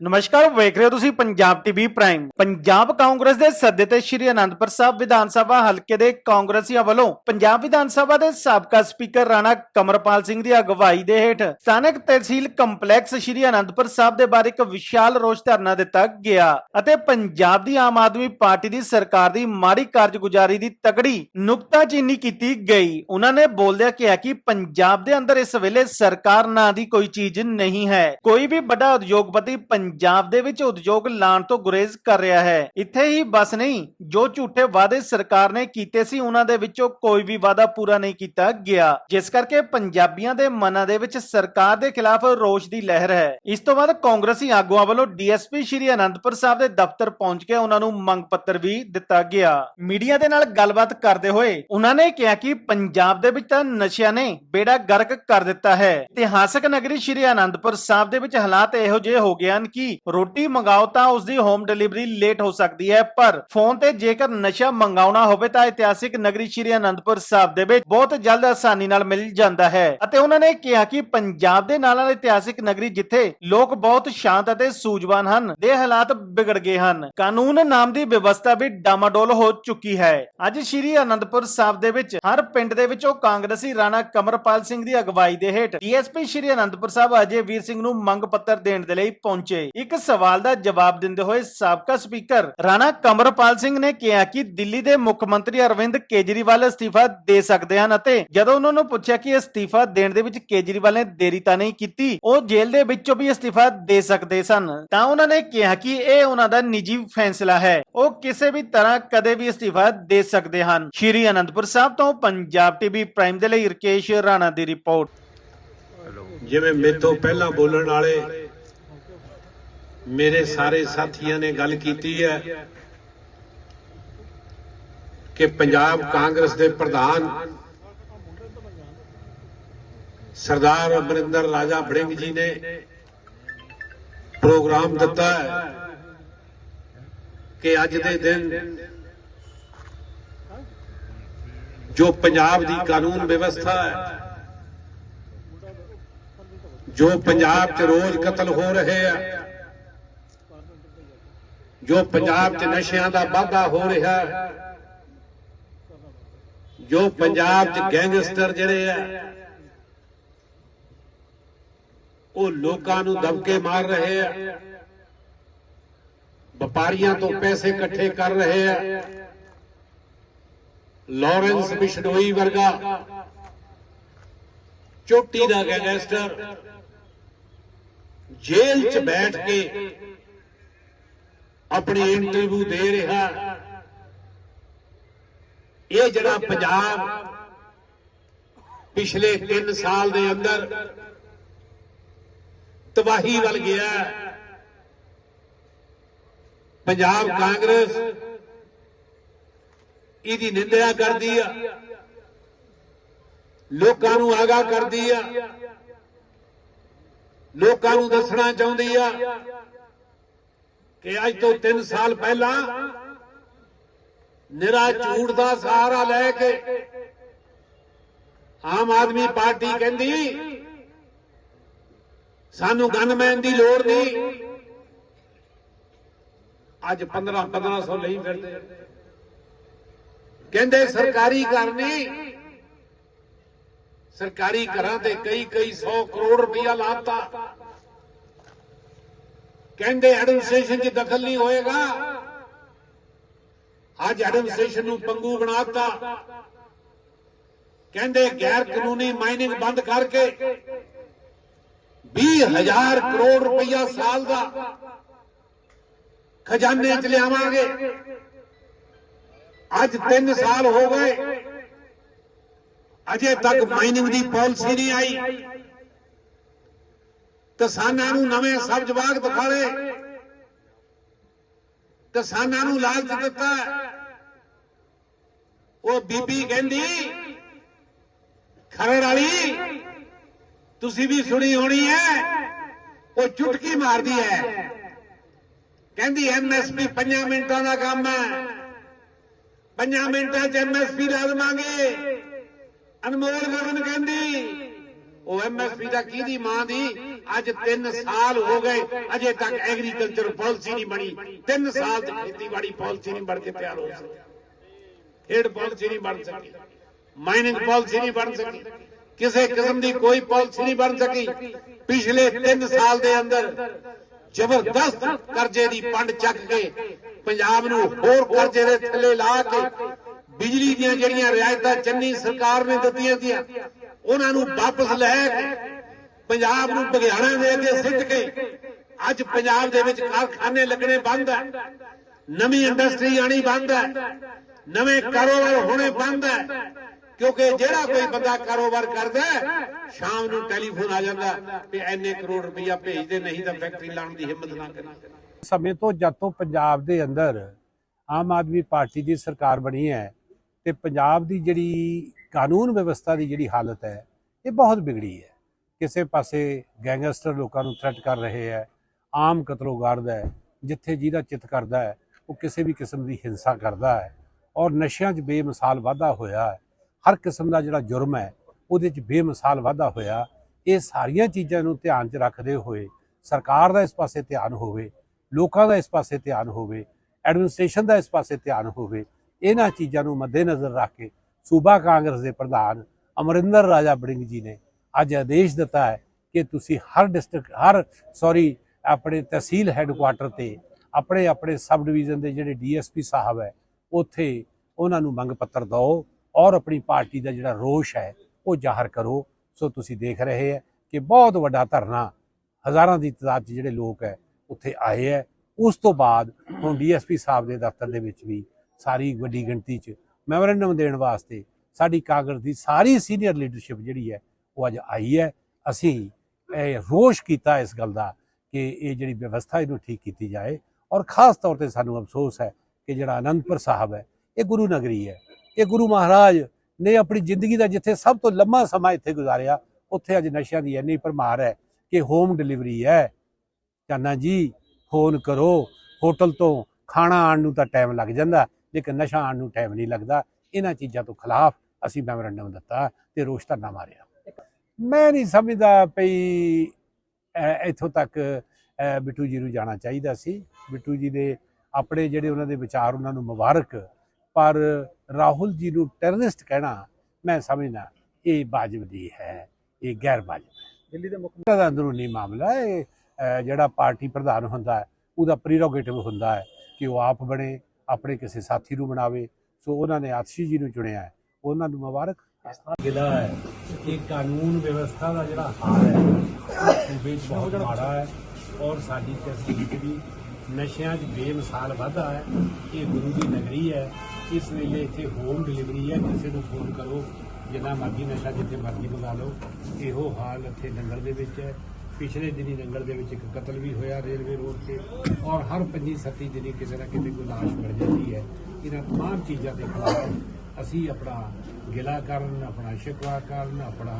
ਨਮਸਕਾਰ, ਵੇਖ ਰਹੇ ਹੋ ਤੁਸੀਂ ਪੰਜਾਬ ਟੀਵੀ ਪ੍ਰਾਈਮ। ਪੰਜਾਬ ਕਾਂਗਰਸ ਦੇ ਸੱਦੇ ਤੇ ਸ਼੍ਰੀ ਅਨੰਦਪੁਰ ਸਾਹਿਬ ਵਿਧਾਨ ਸਭਾ ਹਲਕੇ ਦੇ ਕਾਂਗਰਸੀਆਂ ਵੱਲੋਂ ਪੰਜਾਬ ਵਿਧਾਨ ਸਭਾ ਦੇ ਸਾਬਕਾ ਸਪੀਕਰ ਰਾਣਾ ਕਮਰਪਾਲ ਸਿੰਘ ਦੀ ਅਗਵਾਈ ਦੇ ਹੇਠ ਸਥਾਨਕ ਤਹਿਸੀਲ ਕੰਪਲੈਕਸ ਸ਼੍ਰੀ ਅਨੰਦਪੁਰ ਸਾਹਿਬ ਦੇ ਬਾਰੇ ਇੱਕ ਵਿਸ਼ਾਲ ਰੋਸ ਧਰਨਾ ਦਿੱਤਾ ਗਿਆ ਅਤੇ ਪੰਜਾਬ ਦੀ ਆਮ ਆਦਮੀ ਪਾਰਟੀ ਦੀ ਸਰਕਾਰ ਦੀ ਮਾੜੀ ਕਾਰਜਗੁਜ਼ਾਰੀ ਦੀ ਤਕੜੀ ਨੁਕਤਾਚੀਨੀ ਕੀਤੀ ਗਈ। ਉਹਨਾਂ ਨੇ ਬੋਲਦਿਆਂ ਕਿਹਾ ਕਿ ਪੰਜਾਬ ਦੇ ਅੰਦਰ ਇਸ ਵੇਲੇ ਸਰਕਾਰ ਨਾਂ ਦੀ ਕੋਈ ਚੀਜ਼ ਨਹੀਂ ਹੈ। ਕੋਈ ਵੀ ਵੱਡਾ ਉਦਯੋਗਪਤੀ ਪੰਜਾਬ ਦੇ ਵਿੱਚ ਉਦਯੋਗ ਲਾਉਣ ਤੋਂ ਗੁਰੇਜ਼ ਕਰ ਰਿਹਾ ਹੈ। ਇੱਥੇ ਹੀ ਬਸ ਨਹੀਂ, ਜੋ ਝੂਠੇ ਵਾਅਦੇ ਸਰਕਾਰ ਨੇ ਕੀਤੇ ਸੀ, ਉਹਨਾਂ ਦੇ ਵਿੱਚੋਂ ਕੋਈ ਵੀ ਵਾਅਦਾ ਪੂਰਾ ਨਹੀਂ ਕੀਤਾ ਗਿਆ। ਜਿਸ ਕਰਕੇ ਪੰਜਾਬੀਆਂ ਦੇ ਮਨਾਂ ਦੇ ਵਿੱਚ ਸਰਕਾਰ ਦੇ ਖਿਲਾਫ ਰੋਸ਼ ਦੀ ਲਹਿਰ ਹੈ। ਇਸ ਤੋਂ ਬਾਅਦ ਕਾਂਗਰਸੀ ਆਗੂਆਂ ਵੱਲੋਂ ਡੀਐਸਪੀ ਸ਼੍ਰੀ ਅਨੰਦਪੁਰ ਸਾਹਿਬ ਦੇ ਦਫ਼ਤਰ ਪਹੁੰਚ ਕੇ ਉਹਨਾਂ ਨੂੰ ਮੰਗ ਪੱਤਰ ਵੀ ਦਿੱਤਾ ਗਿਆ। ਮੀਡੀਆ ਦੇ ਨਾਲ ਗੱਲਬਾਤ ਕਰਦੇ ਹੋਏ ਉਹਨਾਂ ਨੇ ਕਿਹਾ ਕਿ ਪੰਜਾਬ ਦੇ ਵਿੱਚ ਤਾਂ ਨਸ਼ਿਆਂ ਨੇ ਬੇੜਾ ਗਰਕ ਕਰ ਦਿੱਤਾ ਹੈ। ਇਤਿਹਾਸਕ ਨਗਰੀ ਸ਼੍ਰੀ ਅਨੰਦਪੁਰ ਸਾਹਿਬ ਦੇ ਵਿੱਚ ਹਾਲਾਤ ਇਹੋ ਜਿਹੇ ਹੋ ਗਏ ਹਨ ਕਿ ਰੋਟੀ ਮੰਗਾਓ ਤਾਂ ਉਸ ਦੀ ਹੋਮ ਡਿਲੀਵਰੀ ਲੇਟ ਹੋ ਸਕਦੀ ਹੈ, ਪਰ ਫੋਨ ਤੇ ਜੇਕਰ ਨਸ਼ਾ ਮੰਗਾਉਣਾ ਹੋਵੇ ਤਾਂ ਇਤਿਹਾਸਿਕ ਨਗਰੀ ਸ਼੍ਰੀ ਅਨੰਦਪੁਰ ਸਾਹਿਬ ਦੇ ਵਿੱਚ ਬਹੁਤ ਜਲਦ ਆਸਾਨੀ ਨਾਲ ਮਿਲ ਜਾਂਦਾ ਹੈ। ਅਤੇ ਉਹਨਾਂ ਨੇ ਕਿਹਾ ਕਿ ਪੰਜਾਬ ਦੇ ਨਾਲ ਨਾਲ ਇਤਿਹਾਸਿਕ ਨਗਰੀ ਜਿੱਥੇ ਲੋਕ ਬਹੁਤ ਸ਼ਾਂਤ ਅਤੇ ਸੂਝਵਾਨ ਹਨ, ਦੇ ਹਾਲਾਤ ਵਿਗੜ ਗਏ ਹਨ। ਕਾਨੂੰਨ ਨਾਮ ਦੀ ਵਿਵਸਥਾ ਵੀ ਡਾਮਾਡੋਲ ਹੋ ਚੁੱਕੀ ਹੈ। ਅੱਜ ਸ਼੍ਰੀ ਅਨੰਦਪੁਰ ਸਾਹਿਬ ਦੇ ਵਿੱਚ ਹਰ ਪਿੰਡ ਦੇ ਵਿੱਚੋਂ ਕਾਂਗਰਸੀ ਰਾਣਾ ਕਮਰਪਾਲ ਸਿੰਘ ਦੀ ਅਗਵਾਈ ਦੇ ਹੇਠ ਡੀਐਸਪੀ ਸ਼੍ਰੀ ਅਨੰਦਪੁਰ ਸਾਹਿਬ ਅਜੇ ਵੀਰ ਸਿੰਘ ਨੂੰ ਮੰਗ ਪੱਤਰ ਦੇਣ ਦੇ ਲਈ ਪਹੁੰਚੇ। ਇੱਕ ਸਵਾਲ ਦਾ ਜਵਾਬ ਦਿੰਦੇ ਹੋਏ ਸਾਬਕਾ ਸਪੀਕਰ ਰਾਣਾ ਕਮਰਪਾਲ ਸਿੰਘ ਨੇ ਕਿਹਾ ਕਿ ਦਿੱਲੀ ਦੇ ਮੁੱਖ ਮੰਤਰੀ ਅਰਵਿੰਦ ਕੇਜਰੀਵਾਲ ਅਸਤੀਫਾ ਦੇ ਸਕਦੇ ਹਨ ਅਤੇ ਜਦੋਂ ਉਹਨਾਂ ਨੂੰ ਪੁੱਛਿਆ ਕਿ ਅਸਤੀਫਾ ਦੇਣ ਦੇ ਵਿੱਚ ਕੇਜਰੀਵਾਲ ਨੇ ਦੇਰੀ ਤਾਂ ਨਹੀਂ ਕੀਤੀ, ਉਹ ਜੇਲ੍ਹ ਦੇ ਵਿੱਚੋਂ ਵੀ ਅਸਤੀਫਾ ਦੇ ਸਕਦੇ ਸਨ। ਤਾਂ ਉਹਨਾਂ ਨੇ ਕਿਹਾ ਕਿ ਇਹ ਉਹਨਾਂ ਦਾ ਨਿੱਜੀ ਫੈਸਲਾ ਹੈ। ਉਹ ਕਿਸੇ ਵੀ ਤਰ੍ਹਾਂ ਕਦੇ ਵੀ ਅਸਤੀਫਾ ਦੇ ਸਕਦੇ ਹਨ। ਸ਼੍ਰੀ ਅਨੰਦਪੁਰ ਸਾਹਿਬ ਤੋਂ ਪੰਜਾਬ ਟੀਵੀ ਪ੍ਰਾਈਮ ਦੇ ਲਈ ਰਕੇਸ਼ ਰਾਣਾ ਦੀ ਰਿਪੋਰਟ। ਜਿਵੇਂ ਮੇਤੋਂ ਪਹਿਲਾਂ ਬੋਲਣ ਵਾਲੇ ਮੇਰੇ ਸਾਰੇ ਸਾਥੀਆਂ ਨੇ ਗੱਲ ਕੀਤੀ ਹੈ ਕਿ ਪੰਜਾਬ ਕਾਂਗਰਸ ਦੇ ਪ੍ਰਧਾਨ ਸਰਦਾਰ ਅਮਰਿੰਦਰ ਰਾਜਾ ਬੜਿੰਗ ਜੀ ਨੇ ਪ੍ਰੋਗਰਾਮ ਦਿੱਤਾ ਹੈ ਕਿ ਅੱਜ ਦੇ ਦਿਨ ਜੋ ਪੰਜਾਬ ਦੀ ਕਾਨੂੰਨ ਵਿਵਸਥਾ ਹੈ, ਜੋ ਪੰਜਾਬ 'ਚ ਰੋਜ਼ ਕਤਲ ਹੋ ਰਹੇ ਆ ਜੋ ਪੰਜਾਬ 'ਚ ਨਸ਼ਿਆਂ ਦਾ ਵਾਧਾ ਹੋ ਰਿਹਾ ਜੋ ਪੰਜਾਬ 'ਚ ਗੈਂਗਸਟਰ ਜਿਹੜੇ ਆ, ਉਹ ਲੋਕਾਂ ਨੂੰ ਦਬਕੇ ਮਾਰ ਰਹੇ ਆ, ਵਪਾਰੀਆਂ ਤੋਂ ਪੈਸੇ ਇਕੱਠੇ ਕਰ ਰਹੇ ਆ। ਲਾਰੈਂਸ ਬਿਸ਼ਨੋਈ ਵਰਗਾ ਚੋਟੀ ਦਾ ਗੈਂਗਸਟਰ ਜੇਲ੍ਹ 'ਚ ਬੈਠ ਕੇ ਆਪਣੀ ਇੰਟਰਵਿਊ ਦੇ ਰਿਹਾ। ਇਹ ਜਿਹੜਾ ਪੰਜਾਬ ਪਿਛਲੇ 3 ਸਾਲ ਦੇ ਅੰਦਰ ਤਬਾਹੀ ਵੱਲ ਗਿਆ, ਪੰਜਾਬ ਕਾਂਗਰਸ ਇਹਦੀ ਨਿੰਦਿਆ ਕਰਦੀ ਆ। ਲੋਕਾਂ ਨੂੰ ਆਗਾਹ ਕਰਦੀ ਆ। ਲੋਕਾਂ ਨੂੰ ਦੱਸਣਾ ਚਾਹੁੰਦੀ ਆ ਕਿ ਅੱਜ ਤੋਂ 3 ਸਾਲ ਪਹਿਲਾਂ ਨਿਰਾ ਝੂਠ ਦਾ ਸਹਾਰਾ ਲੈ ਕੇ ਆਮ ਆਦਮੀ ਪਾਰਟੀ ਕਹਿੰਦੀ, ਸਾਨੂੰ ਗਨਮੈਨ ਦੀ ਲੋੜ ਨਹੀਂ। ਅੱਜ 15 1500 ਲਈ ਫਿਰਦੇ ਕਹਿੰਦੇ, ਸਰਕਾਰੀ ਘਰ ਨਹੀਂ। ਸਰਕਾਰੀ ਘਰਾਂ ਤੇ ਕਈ ਕਈ 100 ਕਰੋੜ ਰੁਪਇਆ ਲਾਤਾ। ਕਹਿੰਦੇ ਐਡਮਿਨਿਸਟ੍ਰੇਸ਼ਨ 'ਚ ਦਖਲ ਨਹੀਂ ਹੋਏਗਾ। ਅੱਜ ਐਡਮਿਨਿਸਟ੍ਰੇਸ਼ਨ ਨੂੰ ਪੰਗੂ ਬਣਾਤਾ। ਕਹਿੰਦੇ ਗੈਰ ਕਾਨੂੰਨੀ ਮਾਈਨਿੰਗ ਬੰਦ ਕਰਕੇ 20000 ਕਰੋੜ ਰੁਪਇਆ ਸਾਲ ਦਾ ਖਜ਼ਾਨੇ 'ਚ ਲਿਆਵਾਂਗੇ। ਅੱਜ 3 ਸਾਲ ਹੋ ਗਏ। ਅਜੇ ਤੱਕ ਮਾਈਨਿੰਗ ਦੀ ਪਾਲਿਸੀ ਨਹੀਂ ਆਈ। ਕਿਸਾਨਾਂ ਨੂੰ ਨਵੇਂ ਸਬਜ਼ ਬਾਗ ਦਿਖਾਲੇ। ਕਿਸਾਨਾਂ ਨੂੰ ਲਾਲਚ ਦਿੱਤਾ। ਉਹ ਬੀਬੀ ਕਹਿੰਦੀ, ਖਰੜ ਵਾਲੀ, ਤੁਸੀਂ ਵੀ ਸੁਣੀ ਹੋਣੀ ਹੈ, ਉਹ ਚੁਟਕੀ ਮਾਰਦੀ ਹੈ। ਕਹਿੰਦੀ ਐਮਐਸਪੀ 5 ਮਿੰਟਾਂ ਦਾ ਕੰਮ ਹੈ। 5 ਮਿੰਟਾਂ 'ਚ ਐਮਐਸਪੀ ਲਾ ਦੇਵਾਂਗੇ। ਅਨਮੋਲ ਗਗਨ ਕਹਿੰਦੀ, ਉਹ ਐਮਐਸਪੀ ਦਾ ਕਿਹਦੀ ਮਾਂ ਦੀ? ਅੱਜ 3 ਸਾਲ ਹੋ ਗਏ, ਅਜੇ ਤੱਕ ਐਗਰੀਕਲਚਰ ਪਾਲਿਸੀ ਨਹੀਂ ਬਣੀ। 3 ਸਾਲ ਚ ਖੇਤੀਬਾੜੀ ਪਾਲਿਸੀ ਨਹੀਂ ਬਣ ਕੇ ਤਿਆਰ ਹੋ ਸਕੀ। ਖੇਡ ਪਾਲਿਸੀ ਨਹੀਂ ਬਣ ਸਕੀ। ਮਾਈਨਿੰਗ ਪਾਲਿਸੀ ਨਹੀਂ ਬਣ ਸਕੀ। ਕਿਸੇ ਕਿਸਮ ਦੀ ਕੋਈ ਪਾਲਿਸੀ ਨਹੀਂ ਬਣ ਸਕੀ। ਪਿਛਲੇ 3 ਸਾਲ ਦੇ ਅੰਦਰ ਜ਼ਬਰਦਸਤ ਕਰਜ਼ੇ ਦੀ ਪੰਡ ਚੱਕ ਕੇ ਪੰਜਾਬ ਨੂੰ ਹੋਰ ਕਰਜ਼ੇ ਦੇ ਥੱਲੇ ਲਾ ਕੇ ਬਿਜਲੀ ਦੀਆਂ ਜਿਹੜੀਆਂ ਰਿਆਇਤਾਂ ਚੰਨੀ ਸਰਕਾਰ ਨੇ ਦਿੱਤੀਆਂ ਸੀ ਉਹਨਾਂ ਨੂੰ ਵਾਪਸ ਲੈ ਕੇ ਪੰਜਾਬ ਨੂੰ ਬਗਿਆਣਾ ਦੇ ਕੇ ਸਿੱਟ ਕੇ ਅੱਜ ਪੰਜਾਬ ਦੇ ਵਿੱਚ ਕਾਰਖਾਨੇ ਲੱਗਣੇ ਬੰਦ ਹੈ, ਨਵੀਂ ਇੰਡਸਟਰੀ ਆਣੀ ਬੰਦ ਹੈ, ਨਵੇਂ ਕਾਰੋਬਾਰ ਹੋਣੇ ਬੰਦ ਹੈ, ਕਿਉਂਕਿ ਜਿਹੜਾ ਕੋਈ ਬੰਦਾ ਕਾਰੋਬਾਰ ਕਰਦਾ ਸ਼ਾਮ ਨੂੰ ਟੈਲੀਫੋਨ ਆ ਜਾਂਦਾ ਵੀ ਐਨੇ ਕਰੋੜ ਰੁਪਈਆ ਭੇਜਦੇ, ਨਹੀਂ ਤਾਂ ਫੈਕਟਰੀ ਲਾਉਣ ਦੀ ਹਿੰਮਤ ਨਾ ਕਰੀ ਸਮੇਂ ਤੋਂ ਜਦ ਤੋਂ ਪੰਜਾਬ ਦੇ ਅੰਦਰ ਆਮ ਆਦਮੀ ਪਾਰਟੀ ਦੀ ਸਰਕਾਰ ਬਣੀ ਹੈ ਤੇ ਪੰਜਾਬ ਦੀ ਜਿਹੜੀ ਕਾਨੂੰਨ ਵਿਵਸਥਾ ਦੀ ਜਿਹੜੀ ਹਾਲਤ ਹੈ, ਇਹ ਬਹੁਤ ਵਿਗੜੀ ਹੈ। ਕਿਸੇ ਪਾਸੇ ਗੈਂਗਸਟਰ ਲੋਕਾਂ ਨੂੰ ਥ੍ਰੈਟ ਕਰ ਰਹੇ ਹੈ, ਆਮ ਕਤਲੋਗਾਰਦ ਹੈ, ਜਿੱਥੇ ਜਿਹਦਾ ਚਿੱਤ ਕਰਦਾ ਹੈ, ਉਹ ਕਿਸੇ ਵੀ ਕਿਸਮ ਦੀ ਹਿੰਸਾ ਕਰਦਾ ਹੈ ਔਰ ਨਸ਼ਿਆਂ 'ਚ ਬੇਮਿਸਾਲ ਵਾਧਾ ਹੋਇਆ ਹੈ। ਹਰ ਕਿਸਮ ਦਾ ਜਿਹੜਾ ਜੁਰਮ ਹੈ, ਉਹਦੇ 'ਚ ਬੇਮਿਸਾਲ ਵਾਧਾ ਹੋਇਆ। ਇਹ ਸਾਰੀਆਂ ਚੀਜ਼ਾਂ ਨੂੰ ਧਿਆਨ 'ਚ ਰੱਖਦੇ ਹੋਏ, ਸਰਕਾਰ ਦਾ ਇਸ ਪਾਸੇ ਧਿਆਨ ਹੋਵੇ, ਲੋਕਾਂ ਦਾ ਇਸ ਪਾਸੇ ਧਿਆਨ ਹੋਵੇ ਐਡਮਿਨਿਸਟ੍ਰੇਸ਼ਨ ਦਾ ਇਸ ਪਾਸੇ ਧਿਆਨ ਹੋਵੇ, ਇਹਨਾਂ ਚੀਜ਼ਾਂ ਨੂੰ ਮੱਦੇਨਜ਼ਰ ਰੱਖ ਕੇ ਸੂਬਾ ਕਾਂਗਰਸ ਦੇ ਪ੍ਰਧਾਨ ਅਮਰਿੰਦਰ ਰਾਜਾ ਬੜਿੰਗ ਜੀ ਨੇ ਅੱਜ ਆਦੇਸ਼ ਦਿੱਤਾ ਹੈ ਕਿ ਤੁਸੀਂ ਹਰ ਡਿਸਟ੍ਰਿਕਟ ਹਰ ਸੌਰੀ ਆਪਣੇ ਤਹਿਸੀਲ ਹੈੱਡਕੁਆਟਰ ਤੇ ਆਪਣੇ ਆਪਣੇ ਸਬ ਡਿਵੀਜ਼ਨ ਦੇ ਜਿਹੜੇ ਡੀਐਸਪੀ ਸਾਹਿਬ ਹੈ, ਉੱਥੇ ਉਹਨਾਂ ਨੂੰ ਮੰਗ ਪੱਤਰ ਦਿਓ ਔਰ ਆਪਣੀ ਪਾਰਟੀ ਦਾ ਜਿਹੜਾ ਰੋਸ਼ ਹੈ, ਉਹ ਜ਼ਾਹਰ ਕਰੋ। ਸੋ ਤੁਸੀਂ ਦੇਖ ਰਹੇ ਹੈ ਕਿ ਬਹੁਤ ਵੱਡਾ ਧਰਨਾ ਹਜ਼ਾਰਾਂ ਦੀ ਤਾਦਾਦ 'ਚ ਜਿਹੜੇ ਲੋਕ ਹੈ, ਉੱਥੇ ਆਏ ਹੈ। ਉਸ ਤੋਂ ਬਾਅਦ ਹੁਣ ਡੀਐਸਪੀ ਸਾਹਿਬ ਦੇ ਦਫ਼ਤਰ ਦੇ ਵਿੱਚ ਵੀ ਸਾਰੀ ਵੱਡੀ ਗਿਣਤੀ 'ਚ ਮੈਮੋਰੈਂਡਮ ਦੇਣ ਵਾਸਤੇ ਸਾਡੀ ਕਾਂਗਰਸ ਦੀ ਸਾਰੀ ਸੀਨੀਅਰ ਲੀਡਰਸ਼ਿਪ ਜਿਹੜੀ ਹੈ ਉਹ ਅੱਜ ਆਈ ਹੈ। ਅਸੀਂ ਇਹ ਰੋਸ਼ ਕੀਤਾ ਇਸ ਗੱਲ ਦਾ ਕਿ ਇਹ ਜਿਹੜੀ ਵਿਵਸਥਾ ਇਹਨੂੰ ਠੀਕ ਕੀਤੀ ਜਾਏ ਔਰ ਖਾਸ ਤੌਰ ਤੇ ਸਾਨੂੰ ਅਫਸੋਸ ਹੈ ਕਿ ਜਿਹੜਾ ਅਨੰਦਪੁਰ ਸਾਹਿਬ ਹੈ, ਇਹ ਗੁਰੂ ਨਗਰੀ ਹੈ। ਇਹ ਗੁਰੂ ਮਹਾਰਾਜ ਨੇ ਆਪਣੀ ਜ਼ਿੰਦਗੀ ਦਾ ਜਿੱਥੇ ਸਭ ਤੋਂ ਲੰਮਾ ਸਮਾਂ ਇੱਥੇ ਗੁਜ਼ਾਰਿਆ, ਉੱਥੇ ਅੱਜ ਨਸ਼ਿਆਂ ਦੀ ਇੰਨੀ ਭਰਮਾਰ ਹੈ ਕਿ ਹੋਮ ਡਿਲੀਵਰੀ ਹੈ। ਚਾਨਾ ਜੀ ਫੋਨ ਕਰੋ ਹੋਟਲ ਤੋਂ ਖਾਣਾ ਆਉਣ ਨੂੰ ਤਾਂ ਟਾਈਮ ਲੱਗ ਜਾਂਦਾ, ਲੇਕਿਨ ਨਸ਼ਾ ਆਉਣ ਨੂੰ ਟਾਈਮ ਨਹੀਂ ਲੱਗਦਾ। ਇਹਨਾਂ ਚੀਜ਼ਾਂ ਤੋਂ ਖਿਲਾਫ ਅਸੀਂ ਮੈਮੋਰੰਡਮ ਦਿੱਤਾ ਤੇ ਰੋਸ਼ ਧਰਨਾ ਮਾਰਿਆ। ਮੈਂ ਨਹੀਂ ਸਮਝਦਾ ਪਈ ਇੱਥੋਂ ਤੱਕ ਬਿੱਟੂ ਜੀ ਨੂੰ ਜਾਣਾ ਚਾਹੀਦਾ ਸੀ। ਬਿੱਟੂ ਜੀ ਦੇ ਆਪਣੇ ਜਿਹੜੇ ਉਹਨਾਂ ਦੇ ਵਿਚਾਰ ਉਹਨਾਂ ਨੂੰ ਮੁਬਾਰਕ ਪਰ ਰਾਹੁਲ ਜੀ ਨੂੰ ਟੈਰਰਿਸਟ ਕਹਿਣਾ ਮੈਂ ਸਮਝਦਾ ਇਹ ਵਾਜਬ ਨਹੀਂ ਹੈ ਇਹ ਗੈਰ ਵਾਜਬ ਹੈ। ਦਿੱਲੀ ਦੇ ਮੁੱਖ ਦਾ ਅੰਦਰੂਨੀ ਮਾਮਲਾ ਹੈ ਜਿਹੜਾ ਪਾਰਟੀ ਪ੍ਰਧਾਨ ਹੁੰਦਾ ਹੈ ਉਹਦਾ ਪ੍ਰੀਰੋਗੇਟਿਵ ਹੁੰਦਾ ਹੈ ਕਿ ਉਹ ਆਪ ਬਣੇ ਆਪਣੇ ਕਿਸੇ ਸਾਥੀ ਨੂੰ ਬਣਾਵੇ। ਸੋ ਉਹਨਾਂ ਨੇ ਆਤਸ਼ੀ ਜੀ ਨੂੰ ਚੁਣਿਆ ਹੈ। ਉਹਨਾਂ ਨੂੰ ਮੁਬਾਰਕ। ਗਿਲਾ ਹੈ? ਇਹ ਕਾਨੂੰਨ ਵਿਵਸਥਾ ਦਾ ਜਿਹੜਾ ਹਾਲ ਹੈ, ਉਹ ਸੂਬੇ 'ਚ ਬਹੁਤ ਮਾੜਾ ਹੈ ਔਰ ਸਾਡੀ ਤਹਿਸੀਲ 'ਚ ਵੀ ਨਸ਼ਿਆਂ 'ਚ ਬੇਮਿਸਾਲ ਵਾਧਾ ਹੈ। ਇਹ ਗੁਰੂ ਦੀ ਨਗਰੀ ਹੈ। ਇਸ ਵੇਲੇ ਇੱਥੇ ਹੋਮ ਡਿਲੀਵਰੀ ਹੈ। ਕਿਸੇ ਨੂੰ ਫੋਨ ਕਰੋ, ਜਿੰਨਾ ਮਰਜ਼ੀ ਨਸ਼ਾ ਜਿੱਥੇ ਮਰਜ਼ੀ ਮੰਗਾ ਲਓ। ਇਹੋ ਹਾਲ ਇੱਥੇ ਨੰਗਲ ਦੇ ਵਿੱਚ ਹੈ। ਪਿਛਲੇ ਦਿਨੀ ਨੰਗਲ ਦੇ ਵਿੱਚ ਇੱਕ ਕਤਲ ਵੀ ਹੋਇਆ ਰੇਲਵੇ ਰੋਡ ਤੇ ਔਰ ਹਰ ਪੰਜੀ ਸੱਤੀ ਦਿਨੀ ਕਿਸੇ ਨਾ ਕਿਤੇ ਕੋਈ ਲਾਸ਼ ਮਿਲ ਜਾਂਦੀ ਹੈ। ਇਹਨਾਂ ਤਮਾਮ ਚੀਜ਼ਾਂ ਦੇ ਖਿਲਾਫ ਅਸੀਂ ਆਪਣਾ ਗਿਲਾ ਕਰਨ, ਆਪਣਾ ਸ਼ਿਕਵਾ ਕਰਨ, ਆਪਣਾ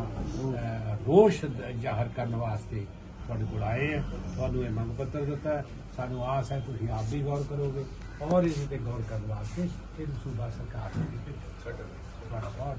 ਰੋਸ਼ ਦ- ਜ਼ਾਹਰ ਕਰਨ ਵਾਸਤੇ ਤੁਹਾਡੇ ਕੋਲ ਆਏ ਹੈ ਤੁਹਾਨੂੰ ਇਹ ਮੰਗ ਪੱਤਰ ਦਿੱਤਾ ਸਾਨੂੰ ਆਸ ਹੈ ਤੁਸੀਂ ਆਪ ਵੀ ਗੌਰ ਕਰੋਗੇ ਔਰ ਇਸ ਤੇ ਗੌਰ ਕਰਨ ਵਾਸਤੇ ਇਹ ਸੂਬਾ ਸਰਕਾਰ ਨੂੰ ਵੀ ਤੁਹਾਡਾ ਬਹੁਤ